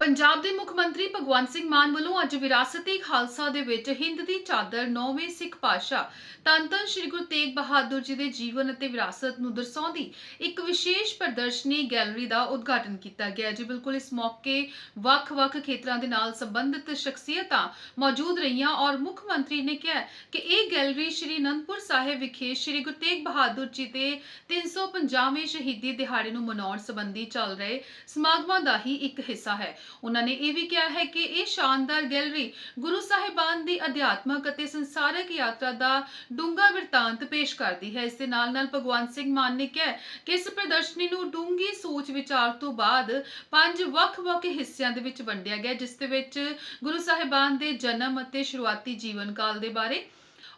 ਪੰਜਾਬ ਦੇ ਮੁੱਖ ਮੰਤਰੀ ਭਗਵੰਤ ਸਿੰਘ ਮਾਨ ਵੱਲੋਂ ਅੱਜ ਵਿਰਾਸਤੀ ਖਾਲਸਾ ਦੇ ਵਿੱਚ ਹਿੰਦ ਦੀ ਚਾਦਰ ਨੌਵੇਂ ਸਿੱਖ ਪਾਤਸ਼ਾਹ ਧੰਨ ਧੰਨ ਸ੍ਰੀ ਗੁਰੂ ਤੇਗ ਬਹਾਦਰ ਜੀ ਦੇ ਜੀਵਨ ਅਤੇ ਵਿਰਾਸਤ ਨੂੰ ਦਰਸਾਉਂਦੀ ਇੱਕ ਵਿਸ਼ੇਸ਼ ਪ੍ਰਦਰਸ਼ਨੀ ਗੈਲਰੀ ਦਾ ਉਦਘਾਟਨ ਕੀਤਾ ਗਿਆ ਜੀ ਬਿਲਕੁਲ, ਇਸ ਮੌਕੇ ਵੱਖ-ਵੱਖ ਖੇਤਰਾਂ ਦੇ ਨਾਲ ਸੰਬੰਧਿਤ ਸ਼ਖਸੀਅਤਾਂ ਮੌਜੂਦ ਰਹੀਆਂ ਔਰ ਮੁੱਖ ਮੰਤਰੀ ਨੇ ਕਿਹਾ ਕਿ ਇਹ ਗੈਲਰੀ ਸ਼੍ਰੀ ਅਨੰਦਪੁਰ ਸਾਹਿਬ ਵਿਖੇ ਸ਼੍ਰੀ ਗੁਰੂ ਤੇਗ ਬਹਾਦਰ ਜੀ ਦੇ 350ਵੇਂ ਸ਼ਹੀਦੀ ਦਿਹਾੜੇ ਨੂੰ ਮਨਾਉਣ ਸੰਬੰਧੀ ਚੱਲ ਰਹੇ ਸਮਾਗਮਾਂ ਦਾ ਹੀ ਇੱਕ ਹਿੱਸਾ ਹੈ। ਉਹਨਾਂ ਨੇ ਇਹ ਵੀ ਕਿਹਾ ਹੈ ਕਿ ਇਹ ਸ਼ਾਨਦਾਰ ਗੈਲਰੀ ਗੁਰੂ ਸਾਹਿਬਾਨ ਦੀ ਅਧਿਆਤਮਕ ਅਤੇ ਸੰਸਾਰਿਕ ਯਾਤਰਾ ਦਾ ਡੂੰਘਾ ਬਿਰਤਾਂਤ ਪੇਸ਼ ਕਰਦੀ ਹੈ। ਇਸ ਦੇ ਨਾਲ ਨਾਲ ਭਗਵੰਤ ਸਿੰਘ ਮਾਨ ਨੇ ਕਿਹਾ ਕਿ ਇਸ ਪ੍ਰਦਰਸ਼ਨੀ ਨੂੰ ਡੂੰਘੀ ਸੋਚ ਵਿਚਾਰ ਤੋਂ ਬਾਅਦ ਪੰਜ ਵੱਖ-ਵੱਖ ਹਿੱਸਿਆਂ ਦੇ ਵਿੱਚ ਵੰਡਿਆ ਗਿਆ, ਜਿਸ ਦੇ ਵਿੱਚ ਗੁਰੂ ਸਾਹਿਬਾਨ ਦੇ ਜਨਮ ਅਤੇ ਸ਼ੁਰੂਆਤੀ ਜੀਵਨ ਕਾਲ ਦੇ ਬਾਰੇ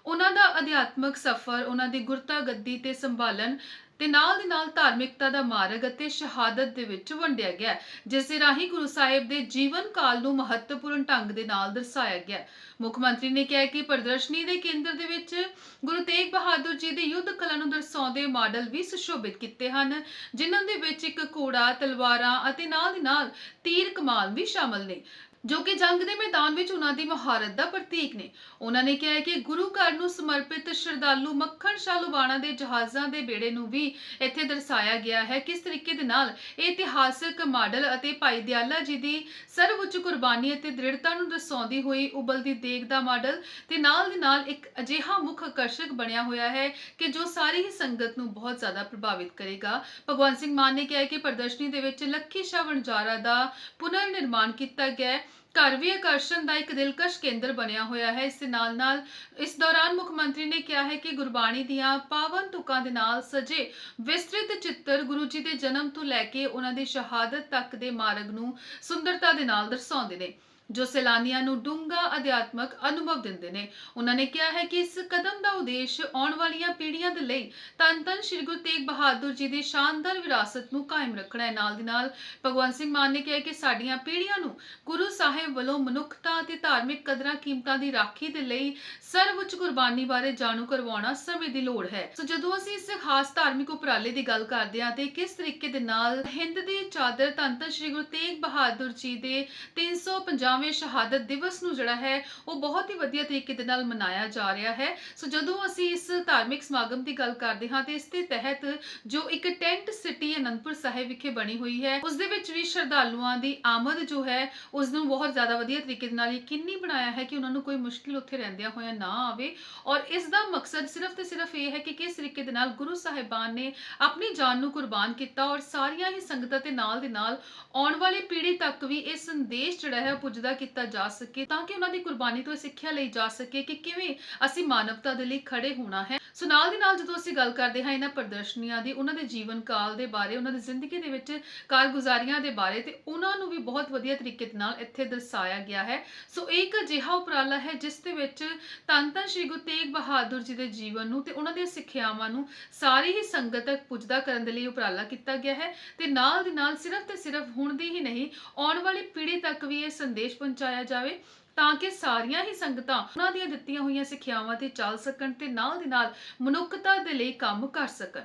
ਉਹਨਾਂ ਦਾ ਅਧਿਆਤਮਕ ਸਫ਼ਰ, ਉਹਨਾਂ ਦੀ ਗੁਰਤਾ ਗੱਦੀ ਤੇ ਸੰਭਾਲਣ ਤੇ ਨਾਲ ਦੀ ਨਾਲ ਧਾਰਮਿਕਤਾ ਦਾ ਮਾਰਗ ਅਤੇ ਸ਼ਹਾਦਤ ਦੇ ਵਿੱਚ ਵੰਡਿਆ ਗਿਆ ਜਿਸ ਦੇ ਰਾਹੀਂ ਗੁਰੂ ਸਾਹਿਬ ਦੇ ਜੀਵਨ ਕਾਲ ਨੂੰ ਮਹੱਤਵਪੂਰਨ ਢੰਗ ਦੇ ਨਾਲ ਦਰਸਾਇਆ ਗਿਆ ਮੁੱਖ ਮੰਤਰੀ ਨੇ ਕਿਹਾ ਕਿ ਪ੍ਰਦਰਸ਼ਨੀ ਦੇ ਕੇਂਦਰ ਦੇ ਵਿੱਚ ਗੁਰੂ ਤੇਗ ਬਹਾਦਰ ਜੀ ਦੇ ਯੁੱਧ ਕਲਾ ਨੂੰ ਦਰਸਾਉਂਦੇ ਮਾਡਲ ਵੀ ਸੁਸ਼ੋਭਿਤ ਕੀਤੇ ਹਨ, ਜਿਨ੍ਹਾਂ ਦੇ ਵਿੱਚ ਇੱਕ ਘੋੜਾ, ਤਲਵਾਰਾਂ ਅਤੇ ਨਾਲ ਦੀ ਨਾਲ ਤੀਰ ਕਮਾਨ ਵੀ ਸ਼ਾਮਲ ਨੇ। ਜੋ ਕਿ ਜੰਗ ਦੇ ਮੈਦਾਨ ਵਿੱਚ ਉਹਨਾਂ ਦੀ ਮਹਾਰਤ ਦਾ ਪ੍ਰਤੀਕ ਨੇ। ਉਹਨਾਂ ਨੇ ਕਿਹਾ ਕਿ ਗੁਰੂ ਘਰ ਨੂੰ ਸਮਰਪਿਤ ਸ਼ਰਧਾਲੂ ਮੱਖਣ ਸ਼ਾਹ ਲੁਬਾਣਾ ਦੇ ਜਹਾਜ਼ਾਂ ਦੇ ਬੇੜੇ ਨੂੰ ਵੀ ਇੱਥੇ ਦਰਸਾਇਆ ਗਿਆ ਹੈ। ਕਿਸ ਤਰੀਕੇ ਦੇ ਨਾਲ ਇਹ ਇਤਿਹਾਸਕ ਮਾਡਲ ਅਤੇ ਭਾਈ ਦਿਆਲਾ ਜੀ ਦੀ ਸਰਵਉੱਚ ਕੁਰਬਾਨੀ ਅਤੇ ਦ੍ਰਿੜਤਾ ਨੂੰ ਦਰਸਾਉਂਦੀ ਹੋਈ ਉਬਲਦੀ ਦੇਗ ਦਾ ਮਾਡਲ ਤੇ ਨਾਲ ਦੇ ਨਾਲ ਇੱਕ ਅਜਿਹਾ ਮੁੱਖ ਆਕਰਸ਼ਕ ਬਣਿਆ ਹੋਇਆ ਹੈ ਕਿ ਜੋ ਸਾਰੀ ਹੀ ਸੰਗਤ ਨੂੰ ਬਹੁਤ ਜ਼ਿਆਦਾ ਪ੍ਰਭਾਵਿਤ ਕਰੇਗਾ। ਭਗਵੰਤ ਸਿੰਘ ਮਾਨ ਨੇ ਕਿਹਾ ਕਿ ਪ੍ਰਦਰਸ਼ਨੀ ਦੇ ਵਿੱਚ ਲੱਖੀ ਸ਼ਾਹ ਵਣਜਾਰਾ ਦਾ ਪੁਨਰ ਨਿਰਮਾਣ ਕੀਤਾ ਗਿਆ ਹੈ। ਘਰ ਵੀ ਆਕਰਸ਼ਣ ਦਾ ਇੱਕ ਦਿਲਕਸ਼ ਕੇਂਦਰ ਬਣਿਆ ਹੋਇਆ ਹੈ। ਇਸ ਦੇ ਨਾਲ ਨਾਲ ਇਸ ਦੌਰਾਨ ਮੁੱਖ ਮੰਤਰੀ ਨੇ ਕਿਹਾ ਹੈ ਕਿ ਗੁਰਬਾਣੀ ਦੀਆਂ ਪਾਵਨ ਤੁਕਾਂ ਦੇ ਨਾਲ ਸਜੇ ਵਿਸਤ੍ਰਿਤ ਚਿੱਤਰ ਗੁਰੂ ਜੀ ਦੇ ਜਨਮ ਤੋਂ ਲੈ ਕੇ ਉਹਨਾਂ ਦੀ ਸ਼ਹਾਦਤ ਤੱਕ ਦੇ ਮਾਰਗ ਨੂੰ ਸੁੰਦਰਤਾ ਦੇ ਨਾਲ ਦਰਸਾਉਂਦੇ ਨੇ। ਜੋ ਸੈਲਾਨੀਆਂ ਨੂੰ ਡੂੰਘਾ ਅਧਿਆਤਮਕ ਅਨੁਭਵ ਦਿੰਦੇ ਨੇ, ਉਹਨਾਂ ਨੇ ਕਿਹਾ ਹੈ ਕਿ ਇਸ ਕਦਮ ਦਾ ਉਦੇਸ਼ ਆਉਣ ਵਾਲੀਆਂ ਪੀੜ੍ਹੀਆਂ ਦੇ ਲਈ ਧੰਨ ਧੰਨ ਸ੍ਰੀ ਗੁਰੂ ਤੇਗ ਬਹਾਦਰ ਜੀ ਦੀ ਸ਼ਾਨਦਾਰ ਵਿਰਾਸਤ ਨੂੰ ਕਾਇਮ ਰੱਖਣਾ ਹੈ। ਨਾਲ ਦੀ ਨਾਲ ਭਗਵੰਤ ਸਿੰਘ ਮਾਨ ਨੇ ਕਿਹਾ ਕਿ ਸਾਡੀਆਂ ਪੀੜ੍ਹੀਆਂ ਨੂੰ ਗੁਰੂ ਸਾਹਿਬ ਵੱਲੋਂ ਮਨੁੱਖਤਾ ਅਤੇ ਧਾਰਮਿਕ ਕਦਰਾਂ ਕੀਮਤਾਂ ਦੀ ਰਾਖੀ ਦੇ ਲਈ ਸਰਵਉੱਚ ਕੁਰਬਾਨੀ ਬਾਰੇ ਜਾਣੂ ਕਰਵਾਉਣਾ ਸਮੇਂ ਦੀ ਲੋੜ ਹੈ। ਸੋ ਜਦੋਂ ਅਸੀਂ ਇਸ ਖਾਸ ਧਾਰਮਿਕ ਉਪਰਾਲੇ ਦੀ ਗੱਲ ਕਰਦੇ ਹਾਂ ਤੇ ਕਿਸ ਤਰੀਕੇ ਦੇ ਨਾਲ ਹਿੰਦ ਦੀ ਚਾਦਰ ਧੰਨ ਧੰਨ ਸ੍ਰੀ ਗੁਰੂ ਤੇਗ ਬਹਾਦਰ ਜੀ ਦੇ 350ਵੇਂ ਸ਼ਹਾਦਤ ਦਿਵਸ ਨੂੰ ਜਿਹੜਾ ਹੈ, ਉਹ ਬਹੁਤ ਹੀ ਵਧੀਆ ਤਰੀਕੇ ਦੇ ਨਾਲ ਮਨਾਇਆ ਜਾ ਰਿਹਾ ਹੈ। ਸੋ ਜਦੋਂ ਅਸੀਂ ਇਸ ਧਾਰਮਿਕ ਸਮਾਗਮ ਦੀ ਗੱਲ ਕਰਦੇ ਹਾਂ, ਤੇ ਇਸ ਦੇ ਤਹਿਤ ਜੋ ਇੱਕ ਟੈਂਟ ਸਿਟੀ ਅਨੰਦਪੁਰ ਸਾਹਿਬ ਵਿਖੇ ਬਣੀ ਹੋਈ ਹੈ, ਉਸ ਦੇ ਵਿੱਚ ਵੀ ਸ਼ਰਧਾਲੂਆਂ ਦੀ ਆਮਦ ਜੋ ਹੈ, ਉਸ ਨੂੰ ਬਹੁਤ ਜ਼ਿਆਦਾ ਵਧੀਆ ਤਰੀਕੇ ਦੇ ਨਾਲ ਯਕੀਨੀ ਬਣਾਇਆ ਹੈ ਕਿ ਉਹਨਾਂ ਨੂੰ ਕੋਈ ਮੁਸ਼ਕਿਲ ਉੱਥੇ ਰਹਿੰਦਿਆਂ ਹੋਇਆ ਨਾ ਆਵੇ। ਔਰ ਇਸ ਦਾ ਮਕਸਦ ਸਿਰਫ ਤੇ ਸਿਰਫ ਇਹ ਹੈ ਕਿ ਕਿਸ ਤਰੀਕੇ ਦੇ ਨਾਲ ਗੁਰੂ ਸਾਹਿਬਾਨ ਨੇ ਆਪਣੀ ਜਾਨ ਨੂੰ ਕੁਰਬਾਨ ਕੀਤਾ ਔਰ ਸਾਰੀਆਂ ਹੀ ਸੰਗਤਾਂ ਦੇ ਨਾਲ ਦੇ ਨਾਲ ਆਉਣ ਵਾਲੀ ਪੀੜ੍ਹੀ ਤੱਕ ਵੀ ਇਹ ਸੰਦੇਸ਼ ਜਿਹੜਾ ਹੈ ਪੁੱਜ ਪੁੱਜਦਾ ਕੀਤਾ ਜਾ ਸਕੇ ਤਾਂ ਕਿ ਉਹਨਾਂ ਦੀ ਕੁਰਬਾਨੀ ਤੋਂ ਇਹ ਸਿੱਖਿਆ ਲਈ ਜਾ ਸਕੇ ਕਿ ਕਿਵੇਂ ਅਸੀਂ ਮਾਨਵਤਾ ਦੇ ਲਈ ਖੜੇ ਹੋਣਾ ਹੈ। ਸੋ ਨਾਲ ਦੀ ਨਾਲ ਜਦੋਂ ਅਸੀਂ ਗੱਲ ਕਰਦੇ ਹਾਂ ਇਹਨਾਂ ਪ੍ਰਦਰਸ਼ਨੀਆਂ ਦੀ, ਉਹਨਾਂ ਦੇ ਜੀਵਨ ਕਾਲ ਦੇ ਬਾਰੇ, ਉਹਨਾਂ ਦੀ ਜ਼ਿੰਦਗੀ ਦੇ ਵਿੱਚ ਕਾਰਗੁਜ਼ਾਰੀਆਂ ਦੇ ਬਾਰੇ, ਤੇ ਉਹਨਾਂ ਨੂੰ ਵੀ ਬਹੁਤ ਵਧੀਆ ਤਰੀਕੇ ਨਾਲ ਇੱਥੇ ਦਰਸਾਇਆ ਗਿਆ ਹੈ। ਸੋ ਇਹ ਇੱਕ ਅਜਿਹਾ ਉਪਰਾਲਾ ਹੈ ਜਿਸ ਦੇ ਵਿੱਚ ਧੰਨ ਧੰਨ ਸ਼੍ਰੀ ਗੁਰੂ ਤੇਗ ਬਹਾਦਰ ਜੀ ਦੇ ਜੀਵਨ ਨੂੰ ਤੇ ਉਹਨਾਂ ਦੀਆਂ ਸਿੱਖਿਆਵਾਂ ਨੂੰ ਸਾਰੀ ਹੀ ਸੰਗਤ ਤੱਕ ਪੁੱਜਦਾ ਕਰਨ ਦੇ ਲਈ ਉਪਰਾਲਾ ਕੀਤਾ ਗਿਆ ਹੈ। ਤੇ ਨਾਲ ਦੀ ਨਾਲ ਸਿਰਫ ਤੇ ਸਿਰਫ ਹੁਣ ਦੀ ਹੀ ਨਹੀਂ, ਆਉਣ ਵਾਲੀ ਪੀੜ੍ਹੀ ਤੱਕ ਵੀ ਇਹ ਸੰਦੇਸ਼ ਸੰਦੇਸ਼ ਪਹੁੰਚਾਇਆ ਜਾਵੇ ਤਾਂ ਕਿ ਸਾਰੀਆਂ ਹੀ ਸੰਗਤਾਂ ਉਹਨਾਂ ਦੀਆਂ ਦਿੱਤੀਆਂ ਹੋਈਆਂ ਸਿੱਖਿਆਵਾਂ ਤੇ ਚੱਲ ਸਕਣ ਤੇ ਨਾਲ ਦੀ ਨਾਲ ਮਨੁੱਖਤਾ ਦੇ ਲਈ ਕੰਮ ਕਰ ਸਕਣ।